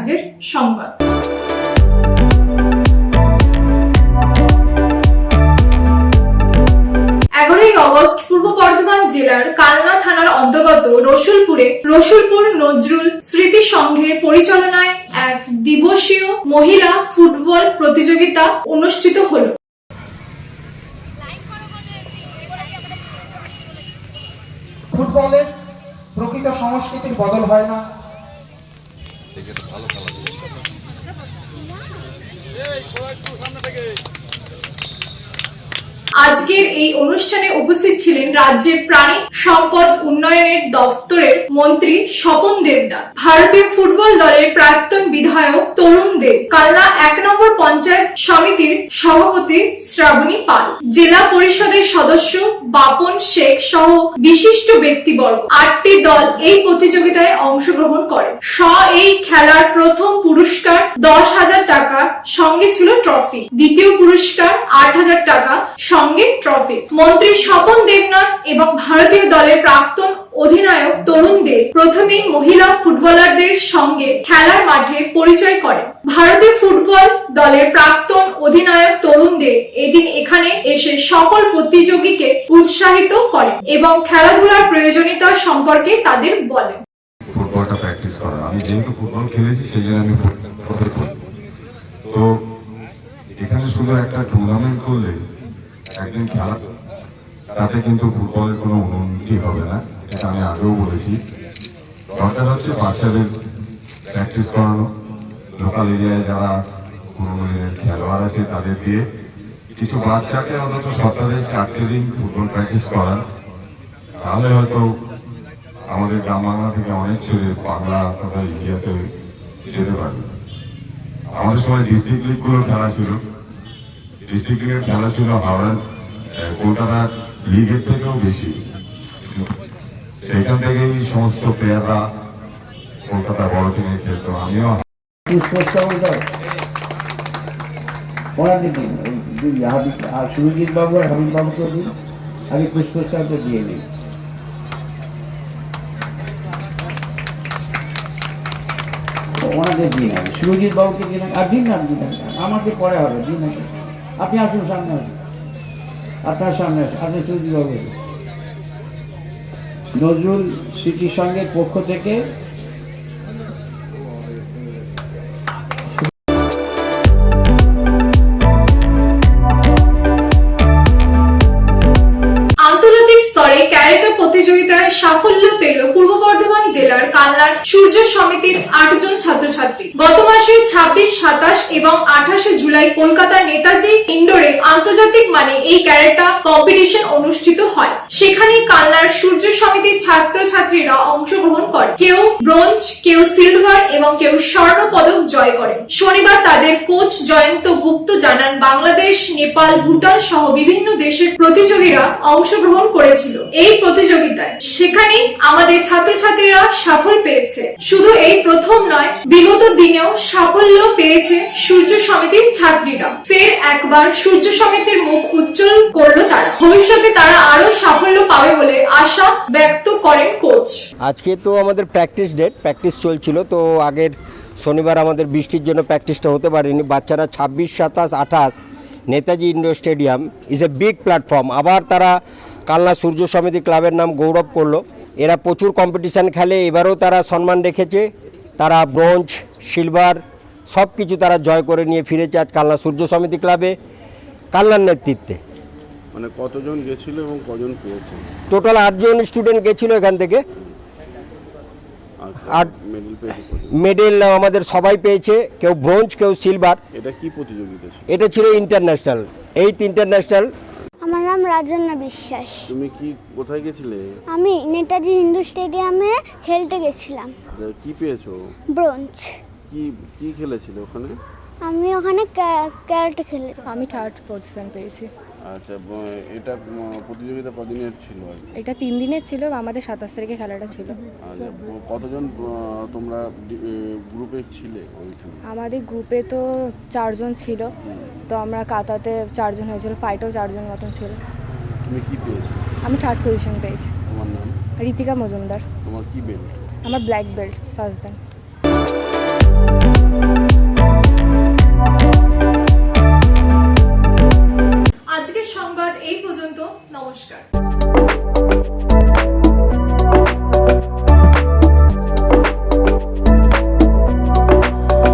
আজকের সংবাদ। এগারোই অগস্ট পূর্ব বর্ধমান জেলার কালনা থানার অন্তর্গত রসুলপুরে রসুলপুর নজরুল স্মৃতি সংঘের পরিচালনায় এক দিবসীয় মহিলা ফুটবল প্রতিযোগিতা অনুষ্ঠিত হলো। প্রকৃত সংস্কৃতির বদল হয় না। আজকের এই অনুষ্ঠানে উপস্থিত ছিলেন রাজ্যের প্রাণী সম্পদ উন্নয়নের দপ্তরের মন্ত্রী স্বপন দেবনাথ। ভারতীয় ফুটবল দলের প্রাক্তন বিধায়ক তরুণ দেব। কালনা এক নম্বর পঞ্চায়েত সমিতির সভাপতি শ্রাবণী পাল। জেলা পরিষদের সদস্য বাপন শেখ সহ বিশিষ্ট ব্যক্তিবর্গ। আটটি দল এই প্রতিযোগিতায় অংশগ্রহণ করে। স এই খেলার প্রথম পুরস্কার দশ হাজার টাকা, সঙ্গে ছিল ট্রফি। দ্বিতীয় পুরস্কার আট হাজার টাকা, সঙ্গে ট্রফি। মন্ত্রী স্বপন দেবনাথ এবং ভারতীয় দলের প্রাক্তন অধিনায়ক তরুণ দেব প্রথমেই মহিলা ফুটবলারদের সঙ্গে খেলার মাঠে পরিচয় করেন। ভারতীয় ফুটবল দলের প্রাক্তন অধিনায়ক তরুণ দেব এদিন এখানে এসে সকল প্রতিযোগীকে উৎসাহিত করেন এবং খেলাধুলার প্রয়োজনীয়তা সম্পর্কে তাদের বলেন। ফুটবলটা প্র্যাকটিস করা আমি যেহেতু ফুটবল খেলেছি, সেই জন্য আমি তো এখানে শুধু একটা টুর্নামেন্ট করলে একদিন খেলা তাতে কিন্তু ফুটবলের কোনো উন্নতি হবে না। এটা আমি আগেও বলেছি। দরকার হচ্ছে বাচ্চাদের প্র্যাকটিস করানো। লোকাল এরিয়ায় যারা পুরোনো খেলোয়াড় আছে তাদের দিয়ে কিছু বাচ্চাকে অন্তত সপ্তাহে চারটে দিন ফুটবল প্র্যাকটিস করান। তাহলে হয়তো আমাদের গ্রাম বাংলা থেকে অনেক ছেলে বাংলা তথা ইন্ডিয়াতে যেতে পারবে আমাদের সময় ডিস্ট্রিক্ট লিগগুলো খেলা ছিল। ডিস্ট্রিক্ট লিগের খেলা ছিল হাওড়া আহ, কলকাতা লিগের থেকেও বেশি। সেইখান থেকেই সমস্ত প্লেয়াররা কলকাতা বড় টিমে খেলতো। আমিও দিয়ে বাবুকে আর আমাকে পরে হবে, দিন আপনি আসুন সামনে আসুন। আপনার সামনে আসুন। আপনি সুরজিৎ বাবু নজরুল স্মৃতি সংঘের পক্ষ থেকে আন্তর্জাতিক স্তরে ক্যারেটার প্রতিযোগিতায় সাফল্য কালনার সূর্য সমিতির আটজন ছাত্রছাত্রী। গত মাসের ছাব্বিশ, সাতাশ এবং আঠাশে জুলাই কলকাতার নেতাজি ইন্ডোরে আন্তর্জাতিক মানে এই ক্যারেটা কম্পিটিশন অনুষ্ঠিত হয়। সেখানে কালনার সূর্য সমিতির ছাত্রছাত্রীরা অংশগ্রহণ করে। কেউ ব্রোঞ্জ, কেউ সিলভার এবং কেউ স্বর্ণ পদক জয় করেন। শনিবার তাদের কোচ জয়ন্ত গুপ্ত জানান, বাংলাদেশ, নেপাল, ভুটান সহ বিভিন্ন দেশের প্রতিযোগীরা অংশগ্রহণ করেছিল। এই প্রতিযোগিতায় সেখানে আমাদের ছাত্রছাত্রীরা সাফল্য পেয়েছে। শুধু এই প্রথম নয়, বিগত দিনেও সাফল্য পেয়েছে সূর্য সমিতির ছাত্রীরা। ফের একবার সূর্য সমিতির মুখ উজ্জ্বল করল তারা। ভবিষ্যতে তারা আরও সাফল্য পাবে বলে আশা ব্যক্ত করেন কোচ আজকে তো আমাদের প্র্যাকটিস ডেট প্র্যাকটিস চলছিল, তো আগের শনিবার আমাদের বৃষ্টির জন্য প্র্যাকটিসটা হতে পারেনি। বাচ্চারা ছাব্বিশ, সাতাশ, আঠাশ, Netaji indoor stadium is a big platform আবার তারা কালনা সূর্য সমিতি ক্লাবের নাম গৌরব করল। এরা প্রচুর কম্পিটিশান খেলে এবারেও তারা সম্মান রেখেছে। তারা ব্রোঞ্জ সিলভার সব কিছু তারা জয় করে নিয়ে ফিরেছে আজ কালনা সূর্য সমিতি ক্লাবে কালনার নেতৃত্বে। মানে কতজন গেছিল এবং কজন পেয়েছে? টোটাল আটজন স্টুডেন্ট গেছিল এখান থেকে। আর আর মেডেল আমাদের সবাই পেয়েছে কেউ ব্রোঞ্জ কেউ সিলভার এটা কি প্রতিযোগিতা ছিল? এটা ছিল ইন্টারন্যাশনাল এইট ইন্টারন্যাশনাল রাজন্না বিশ্বাস। তুমি কি কোথায় গেছিলে? আমি নেতাজি হিন্দু স্টেডিয়ামে খেলতে গেছিলাম। কি পেয়েছ? ব্রোঞ্জ। কি কি খেলেছিলে ওখানে? আমি ওখানে ক্যারেটে খেলে আমি থার্ড পজিশন পেয়েছি। আচ্ছা এটা প্রতিযোগিতা কদিনের ছিল এটা তিন দিনের ছিল আমাদের সাতাশ তারিখে খেলাটা ছিল। আচ্ছা কতজন তোমরা গ্রুপে ছিলে আমাদের গ্রুপে তো চারজন ছিল। তো আমরা কাতাতে চারজন হয়েছিল ফাইটেও চারজন মতন ছিল। তুমি কি পেয়েছ আমি থার্ড পজিশন পেয়েছি। তোমার নাম? মজুমদার। তোমার কি বেল্ট আমার ব্ল্যাক বেল্ট ফার্স্ট দেন আজকের সংবাদ এই পর্যন্ত। নমস্কার।